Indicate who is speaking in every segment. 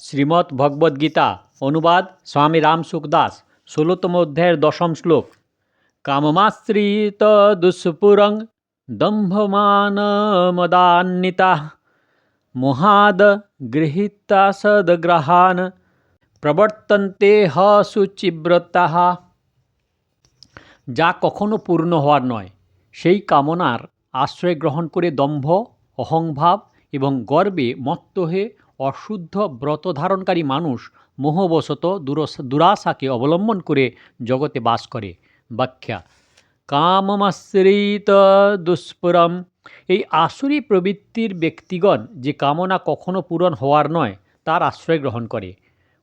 Speaker 1: শ্রীমদ্ ভগবদ্গীতা অনুবাদ স্বামী রাম সুখদাস ষোলোতম অধ্যায়ের দশম শ্লোক। কামমাশ্রিত দুষ্পুরং দম্ভমানমদান্বিতা মোহাদ গৃহীতা সদগ্রহান প্রবর্তন্তে হ সুচিব্রতাহ যা কখনো পূর্ণ হওয়ার নয়, সেই কামনার আশ্রয় গ্রহণ করে দম্ভ, অহংভাব এবং গর্বে মত্ত হয়ে অশুদ্ধ ব্রত ধারণকারী মানুষ মোহবশত দুরাশাকে অবলম্বন করে জগতে বাস করে। ব্যাখ্যা, কামমাশ্রিত দুষ্পুরম। এই আসুরি প্রবৃত্তির ব্যক্তিগণ যে কামনা কখনো পূরণ হওয়ার নয়, তার আশ্রয় গ্রহণ করে।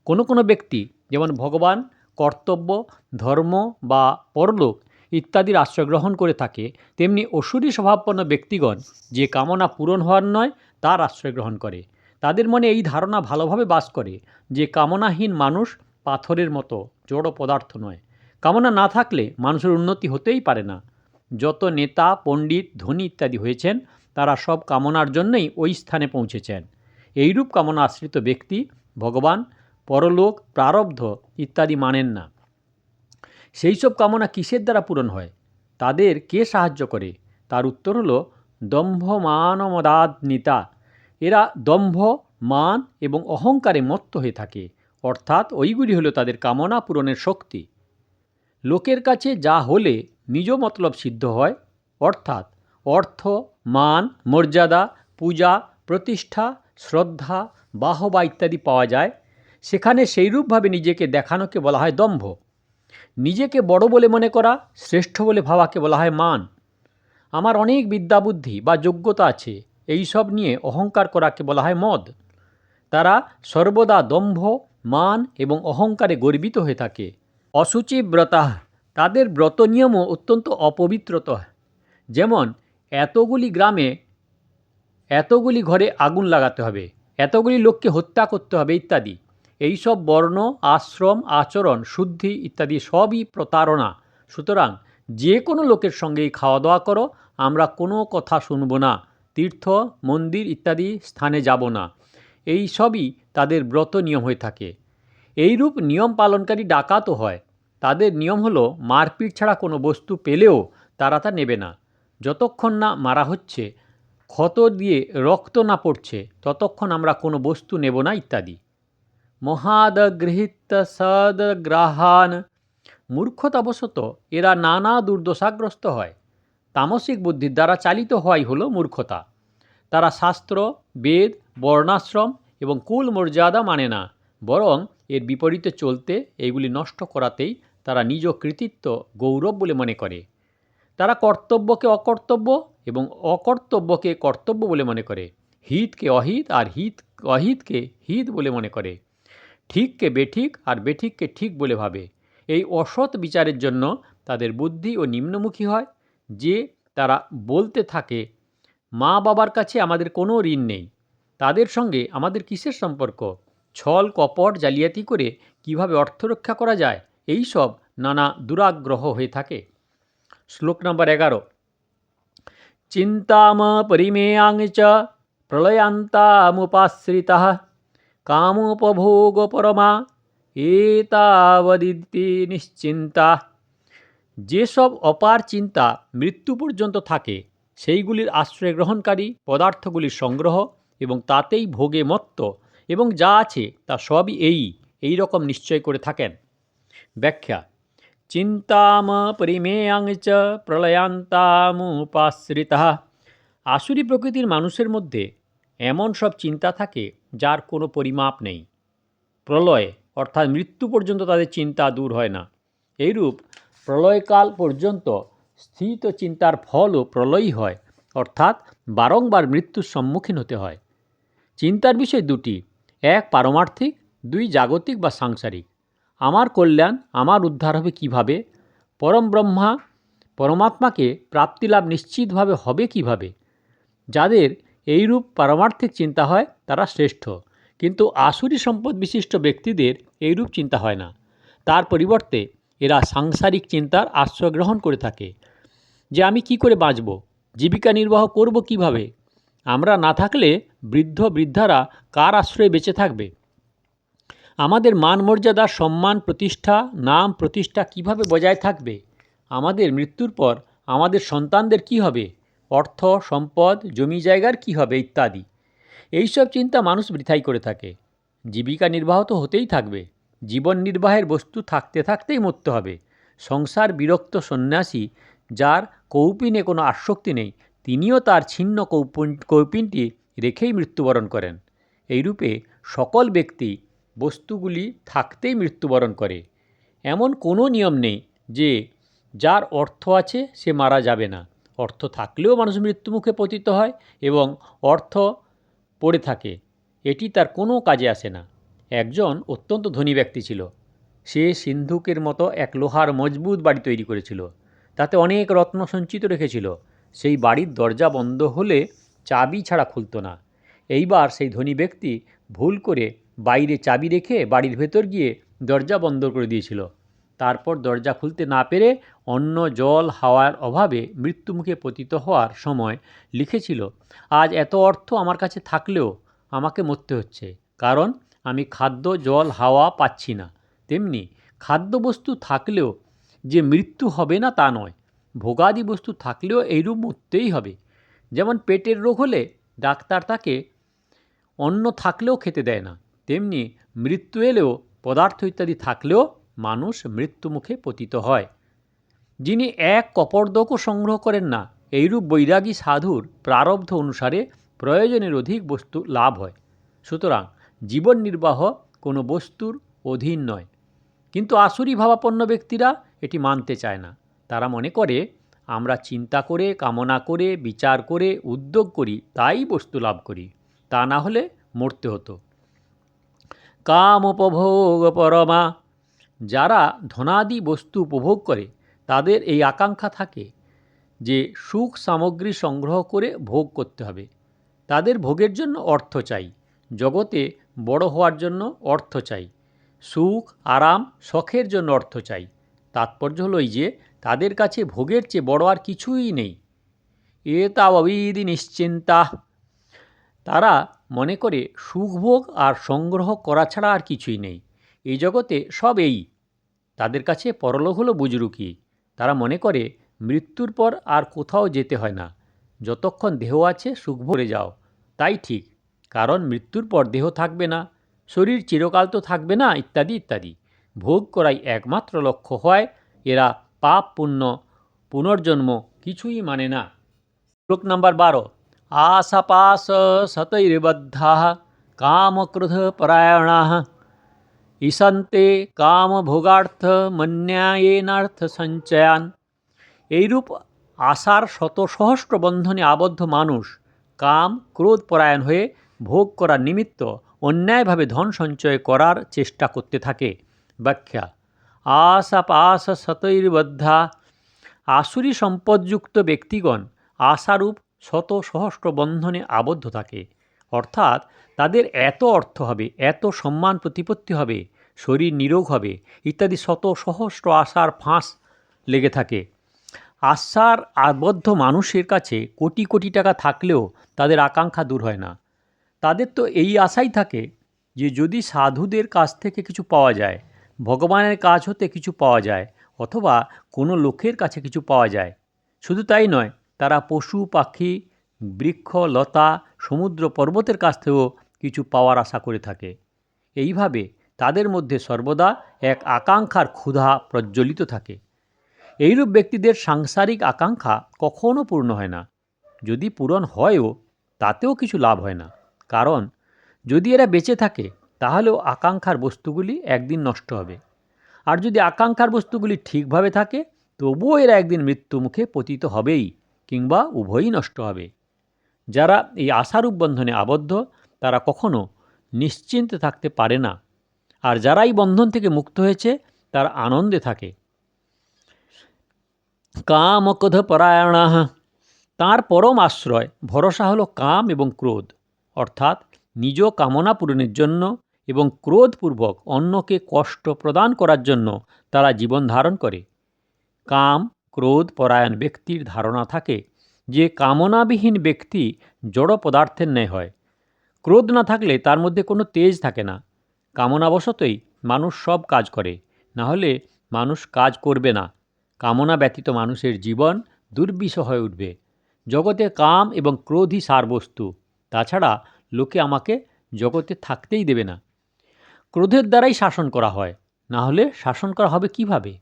Speaker 1: কোনো কোনো ব্যক্তি, যেমন ভগবান, কর্তব্য, ধর্ম বা পরলোক ইত্যাদির আশ্রয় গ্রহণ করে থাকে, তেমনি অসুরী স্বভাবপন্ন ব্যক্তিগণ যে কামনা পূরণ হওয়ার নয়, তার আশ্রয় গ্রহণ করে। তাদের মনে এই ধারণা ভালোভাবে বাস করে যে কামনাহীন মানুষ পাথরের মতো, জড় পদার্থ নয়। কামনা না থাকলে মানুষের উন্নতি হতেই পারে না। যত নেতা, পণ্ডিত, ধনী ইত্যাদি হয়েছেন, তারা সব কামনার জন্যই ওই স্থানে পৌঁছেছেন। এইরূপ কামনা আশ্রিত ব্যক্তি, ভগবান, পরলোক, প্রারব্ধ ইত্যাদি মানেন না। সেই সব কামনা কিসের দ্বারা পূরণ হয়? তাদের কে সাহায্য করে? তার উত্তর হল দম্ভ মান মদান্বিতা এরা দম্ভ, মান এবং অহংকারে মত্ত হয়ে থাকে। অর্থাৎ ওইগুলি হলো তাদের কামনা পূরণের শক্তি। লোকের কাছে যা হলে নিজ মতলব সিদ্ধ হয়। অর্থাৎ অর্থ, মান, মর্যাদা, পূজা, প্রতিষ্ঠা, শ্রদ্ধা, বাহবা ইত্যাদি পাওয়া যায়। সেখানে সেইরূপভাবে নিজেকে দেখানোকে বলা হয় দম্ভ। নিজেকে বড় বলে মনে করা, শ্রেষ্ঠ বলে ভাবাকে বলা হয় মান। আমার অনেক বিদ্যাবুদ্ধি বা যোগ্যতা আছে। এই সব নিয়ে অহংকার করাকে বলা হয় মদ। তারা সর্বদা দম্ভ, মান এবং অহংকারে গর্বিত হয়ে থাকে। অসুচি ব্রতা তাদের ব্রত নিয়মও অত্যন্ত অপবিত্রত। যেমন, এতগুলি গ্রামে এতগুলি ঘরে আগুন লাগাতে হবে, এতগুলি লোককে হত্যা করতে হবে ইত্যাদি। এইসব বর্ণ, আশ্রম, আচরণ, শুদ্ধি ইত্যাদি সবই প্রতারণা। সুতরাং, যে কোনো লোকের সঙ্গেই খাওয়া দাওয়া করো, আমরা কোনো কথা শুনব না। তীর্থ, মন্দির ইত্যাদি স্থানে যাব না। এই সবই তাদের ব্রত নিয়ম হয়ে থাকে। এইরূপ নিয়ম পালনকারী ডাকাতও হয়। তাদের নিয়ম হলো, মারপিট ছাড়া কোনো বস্তু পেলেও তারা তা নেবে না। যতক্ষণ না মারা হচ্ছে, ক্ষত দিয়ে রক্ত না পড়ছে, ততক্ষণ আমরা কোনো বস্তু নেব না ইত্যাদি। মহাদগৃহীত সদগ্রাহান। মূর্খতাবশত এরা নানা দুর্দশাগ্রস্ত হয়। তামসিক বুদ্ধির দ্বারা চালিত হওয়াই হলো মূর্খতা। তারা শাস্ত্র, বেদ, বর্ণাশ্রম এবং কুল মর্যাদা মানে না, বরং এর বিপরীতে চলতে, এইগুলি নষ্ট করাতেই তারা নিজ কৃতিত্ব গৌরব বলে মনে করে। তারা কর্তব্যকে অকর্তব্য এবং অকর্তব্যকে কর্তব্য বলে মনে করে। হিতকে অহিত আর হিত, অহিতকে হিত বলে মনে করে। ঠিককে বেঠিক আর বেঠিককে ঠিক বলে ভাবে। এই অসৎ বিচারের জন্য তাদের বুদ্ধি ও নিম্নমুখী হয়। যে তারা বলতে থাকে, মা বাবার কাছে আমাদের কোনো ঋণ নেই। তাদের সঙ্গে আমাদের কিসের সম্পর্ক? ছল, কপট, জালিয়াতি করে কীভাবে অর্থ রক্ষা করা যায়? এই সব নানা দুরাগ্রহ হয়ে থাকে। শ্লোক নম্বর এগারো। চিন্তাম পরিমেয়াং চ প্রলয়ান্তামুপাশ্রিতা কামোপভোগপরমা। এতাবদিতি নিশ্চিন্তা যেসব অপার চিন্তা মৃত্যু পর্যন্ত থাকে, সেইগুলির আশ্রয় গ্রহণকারী পদার্থগুলির সংগ্রহ এবং তাতেই ভোগে মত্ত এবং যা আছে তা সবই এই এই রকম নিশ্চয় করে থাকেন। ব্যাখ্যা, চিন্তাম পরিমেয়াং চ প্রলয়ান্তামুপাশ্রিতা। আসুরি প্রকৃতির মানুষের মধ্যে এমন সব চিন্তা থাকে যার কোনো পরিমাপ নেই। প্রলয় অর্থাৎ মৃত্যু পর্যন্ত তাদের চিন্তা দূর হয় না। এইরূপ প্রলয়কাল পর্যন্ত স্থিত চিন্তার ফলও প্রলয়ই হয়, অর্থাৎ বারংবার মৃত্যুর সম্মুখীন হতে হয়। চিন্তার বিষয় দুটি, এক পারমার্থিক, দুই জাগতিক বা সাংসারিক। আমার কল্যাণ, আমার উদ্ধার হবে কীভাবে? পরম ব্রহ্মা, পরমাত্মাকে প্রাপ্তিলাভ নিশ্চিতভাবে হবে কীভাবে? যাদের এইরূপ পারমার্থিক চিন্তা হয়, তারা শ্রেষ্ঠ। কিন্তু আসুরি সম্পদ বিশিষ্ট ব্যক্তিদের এইরূপ চিন্তা হয় না। তার পরিবর্তে এরা সাংসারিক চিন্তার আশ্রয় গ্রহণ করে থাকে। যে আমি কি করে বাঁচব? জীবিকা নির্বাহ করব কীভাবে? আমরা না থাকলে বৃদ্ধ বৃদ্ধারা কার আশ্রয়ে বেঁচে থাকবে? আমাদের মান মর্যাদা, সম্মান, প্রতিষ্ঠা, নাম প্রতিষ্ঠা কীভাবে বজায় থাকবে? আমাদের মৃত্যুর পর আমাদের সন্তানদের কি হবে? অর্থ, সম্পদ, জমি জায়গার কি হবে ইত্যাদি। এইসব চিন্তা মানুষ বৃথাই করে থাকে। জীবিকা নির্বাহ তো হতেই থাকবে। জীবন নির্বাহের বস্তু থাকতে থাকতেই মরতে হবে। সংসার বিরক্ত সন্ন্যাসী, যার কৌপিনে কোনো আসক্তি নেই, তিনিও তার ছিন্ন কৌপিন, কৌপিনটি রেখেই মৃত্যুবরণ করেন। এইরূপে সকল ব্যক্তি বস্তুগুলি থাকতেই মৃত্যুবরণ করে। এমন কোনো নিয়ম নেই যে, যার অর্থ আছে সে মারা যাবে না। অর্থ থাকলেও মানুষ মৃত্যুমুখে পতিত হয় এবং অর্থ পড়ে থাকে। এটি তার কোনো কাজে আসে না। একজন অত্যন্ত ধনী ব্যক্তি ছিল। সে সিন্ধুকের মতো এক লোহার মজবুত বাড়ি তৈরি করেছিল। তাতে অনেক রত্ন সঞ্চিত রেখেছিল। সেই বাড়ির দরজা বন্ধ হলে চাবি ছাড়া খুলতো না। এইবার সেই ধনী ব্যক্তি ভুল করে বাইরে চাবি রেখে বাড়ির ভেতর গিয়ে দরজা বন্ধ করে দিয়েছিল। তারপর দরজা খুলতে না পেরে অন্ন, জল, হাওয়ার অভাবে মৃত্যুমুখে পতিত হওয়ার সময় লিখেছিল, আজ এত অর্থ আমার কাছে থাকলেও আমাকে মরতে হচ্ছে। কারণ আমি খাদ্য, জল, হাওয়া পাচ্ছি না। তেমনি খাদ্যবস্তু থাকলেও যে মৃত্যু হবে না তা নয়, ভোগাদি বস্তু থাকলেও এইরূপ মরতেই হবে। যেমন পেটের রোগ হলে ডাক্তার তাকে অন্ন থাকলেও খেতে দেয় না, তেমনি মৃত্যু এলেও পদার্থ ইত্যাদি থাকলেও মানুষ মৃত্যুমুখে পতিত হয়। যিনি এক কপর্দকও সংগ্রহ করেন না, এইরূপ বৈরাগী সাধুর প্রারব্ধ অনুসারে প্রয়োজনের অধিক বস্তু লাভ হয়। সুতরাং জীবন নির্বাহ কোনো বস্তুর অধীন নয়। কিন্তু আসুরি ভাবাপন্ন ব্যক্তিরা এটি মানতে চায় না। তারা মনে করে, আমরা চিন্তা করে, কামনা করে, বিচার করে, উদ্যোগ করি, তাই বস্তু লাভ করি। তা না হলে মরতে হতো। কাম উপভোগ পরমা। যারা ধনাদি বস্তু উপভোগ করে, তাদের এই আকাঙ্ক্ষা থাকে যে সুখ সামগ্রী সংগ্রহ করে ভোগ করতে হবে। তাদের ভোগের জন্য অর্থ চাই। জগতে বড় হওয়ার জন্য অর্থ চাই। সুখ, আরাম, শখের জন্য অর্থ চাই। তাৎপর্য হলো এই যে, তাদের কাছে ভোগের চেয়ে বড় আর কিছুই নেই। এ তা অবিধি নিশ্চিন্তা। তারা মনে করে সুখভোগ আর সংগ্রহ করা ছাড়া আর কিছুই নেই। এই জগতে সব এই। তাদের কাছে পরলোক হলো বুজরুকি। তারা মনে করে, মৃত্যুর পর আর কোথাও যেতে হয় না। যতক্ষণ দেহ আছে সুখ ভরে যাও। তাই ঠিক। কারণ মৃত্যুর পর দেহ থাকবে না, শরীর চিরকাল তো থাকবে না, ইত্যাদি ইত্যাদি। ভোগ করাই একমাত্র লক্ষ্য হয়, এরা পাপ পুণ্য, পুনর্জন্ম কিছুই মানে না। শ্লোক নাম্বার বারো, আশাপাশ শতৈর্বদ্ধা কামক্রোধ পরায়ণা। ঈশান্তে কাম ভোগার্থ মন্যায়েনার্থ সঞ্চয়ান। এইরূপ আশার শত সহস্র বন্ধনে আবদ্ধ মানুষ কাম, ক্রোধ পরায়ণ হয়ে ভোগ করার নিমিত্ত অন্যায়ভাবে ধন সঞ্চয় করার চেষ্টা করতে থাকে। ব্যাখ্যা আশা পাশ শতৈর্বদ্ধা। আসুরি সম্পদযুক্ত ব্যক্তিগণ আশারূপ শত সহস্র বন্ধনে আবদ্ধ থাকে। অর্থাৎ তাদের এত অর্থ হবে, এত সম্মান প্রতিপত্তি হবে, শরীর নিরোগ হবে, ইত্যাদি শত সহস্র আশার ফাঁস লেগে থাকে। আশার আবদ্ধ মানুষের কাছে কোটি কোটি টাকা থাকলেও তাদের আকাঙ্ক্ষা দূর হয় না। তাদের তো এই আশাই থাকে যে যদি সাধুদের কাছ থেকে কিছু পাওয়া যায়, ভগবানের কাজ হতে কিছু পাওয়া যায়, অথবা কোনো লোকের কাছে কিছু পাওয়া যায়, শুধু তাই নয়, তারা পশু, পাখি, বৃক্ষ, লতা, সমুদ্র পর্বতের কাছ থেকেও কিছু পাওয়ার আশা করে থাকে। এইভাবে তাদের মধ্যে সর্বদা এক আকাঙ্ক্ষার ক্ষুধা প্রজ্বলিত থাকে। এইরূপ ব্যক্তিদের সাংসারিক আকাঙ্ক্ষা কখনও পূর্ণ হয় না। যদি পূরণ হয়ও, তাতেও কিছু লাভ হয় না। কারণ, যদি এরা বেঁচে থাকে, তাহলেও আকাঙ্ক্ষার বস্তুগুলি একদিন নষ্ট হবে। আর যদি আকাঙ্ক্ষার বস্তুগুলি ঠিকভাবে থাকে, তবুও এরা একদিন মৃত্যুমুখে পতিত হবেই, কিংবা উভয়ই নষ্ট হবে। যারা এই আশারূপ বন্ধনে আবদ্ধ, তারা কখনো নিশ্চিন্তে থাকতে পারে না। আর যারা এই বন্ধন থেকে মুক্ত হয়েছে, তারা আনন্দে থাকে। কাম কামকধ পরায়ণা তাঁর পরম আশ্রয়, ভরসা হলো কাম এবং ক্রোধ। অর্থাৎ নিজ কামনা পূরণের জন্য এবং ক্রোধপূর্বক অন্যকে কষ্ট প্রদান করার জন্য তারা জীবন ধারণ করে। কাম, ক্রোধ, পরায়ণ ব্যক্তির ধারণা থাকে যে কামনাবিহীন ব্যক্তি জড় পদার্থের ন্যায় হয়। ক্রোধ না থাকলে তার মধ্যে কোনো তেজ থাকে না। কামনাবশতই মানুষ সব কাজ করে না হলে মানুষ কাজ করবে না। কামনা ব্যতীত মানুষের জীবন দুর্বিষ হয়ে উঠবে। জগতে কাম এবং ক্রোধই সারবস্তু। তাছাড়া লোকে আমাকে জগতে থাকতেই দেবে না। ক্রোধের দ্বারাই শাসন করা হয়, না হলে শাসন করা হবে কীভাবে?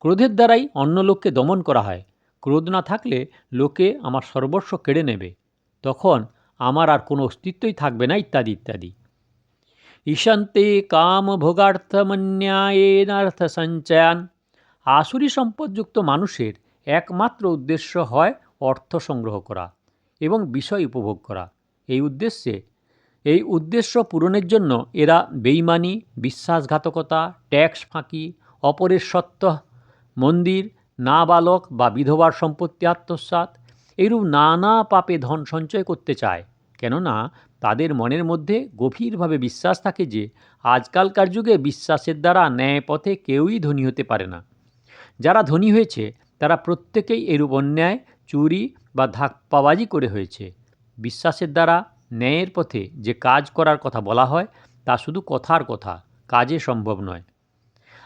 Speaker 1: ক্রোধের দ্বারাই অন্য লোককে দমন করা হয়। ক্রোধ না থাকলে লোকে আমার সর্বস্ব কেড়ে নেবে। তখন আমার আর কোনো অস্তিত্বই থাকবে না, ইত্যাদি ইত্যাদি। ঈশান্তে কাম ভোগার্থমন্যায়েনার্থ সঞ্চয়ান। আসুরি সম্পদযুক্ত মানুষের একমাত্র উদ্দেশ্য হয় অর্থ সংগ্রহ করা এবং বিষয় উপভোগ করা। এই উদ্দেশ্যে। এই উদ্দেশ্য পূরণের জন্য এরা বেইমানি বিশ্বাসঘাতকতা, ট্যাক্স ফাঁকি, অপরের সত্ত্ব মন্দির, নাবালক বা বিধবার সম্পত্তি আত্মসাৎ এইরূপ নানা পাপে ধন সঞ্চয় করতে চায়। কেননা তাদের মনের মধ্যে গভীরভাবে বিশ্বাস থাকে যে আজকালকার যুগে বিশ্বাসের দ্বারা ন্যায় পথে কেউই ধনী হতে পারে না। যারা ধনী হয়েছে, তারা প্রত্যেকেই এরূপ অন্যায়, চুরি বা ধাপ্পাবাজি করে হয়েছে। বিশ্বাসের দ্বারা ন্যায়ের পথে যে কাজ করার কথা বলা হয়, তা শুধু কথার কথা, কাজে সম্ভব নয়।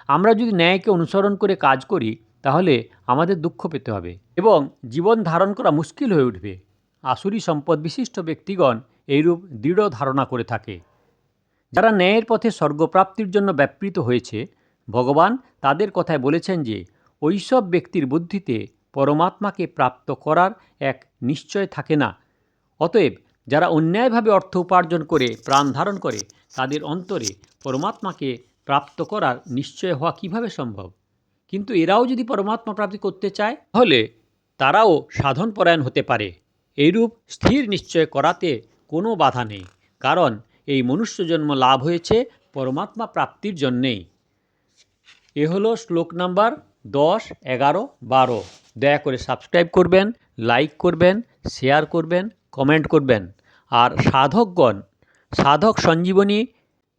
Speaker 1: আমরা যদি ন্যায়কে অনুসরণ করে কাজ করি, তাহলে আমাদের দুঃখ পেতে হবে এবং জীবন ধারণ করা মুশকিল হয়ে উঠবে। আসুরি সম্পদ বিশিষ্ট ব্যক্তিগণ এইরূপ দৃঢ় ধারণা করে থাকে। যারা ন্যায়ের পথে স্বর্গপ্রাপ্তির জন্য ব্যাপৃত হয়েছে, ভগবান তাদের কথায় বলেছেন যে ওইসব ব্যক্তির বুদ্ধিতে পরমাত্মাকে প্রাপ্ত করার এক নিশ্চয় থাকে না অতএব যারা অন্যায়ভাবে অর্থ উপার্জন করে, প্রাণ ধারণ করে, তাদের অন্তরে পরমাত্মাকে প্রাপ্ত করার নিশ্চয় হওয়া কীভাবে সম্ভব? কিন্তু এরাও যদি পরমাত্মা প্রাপ্তি করতে চায়, তাহলে তারাও সাধনপরায়ণ হতে পারে। এইরূপ স্থির নিশ্চয় করাতে কোনো বাধা নেই, কারণ এই মনুষ্য জন্ম লাভ হয়েছে পরমাত্মা প্রাপ্তির জন্যেই। এ হলো শ্লোক নাম্বার দশ, এগারো, বারো। দয়া করে সাবস্ক্রাইব করবেন, লাইক করবেন, শেয়ার করবেন কমেন্ট করবেন। আর সাধকগণ, সাধক সঞ্জীবনী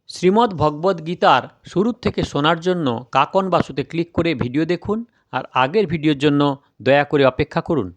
Speaker 1: শ্রীমদ্ ভগবদ্ গীতার শুরুর থেকে শোনার জন্য কাকন বাসুতে ক্লিক করে ভিডিও দেখুন, আর আগের ভিডিওর জন্য দয়া করে অপেক্ষা করুন।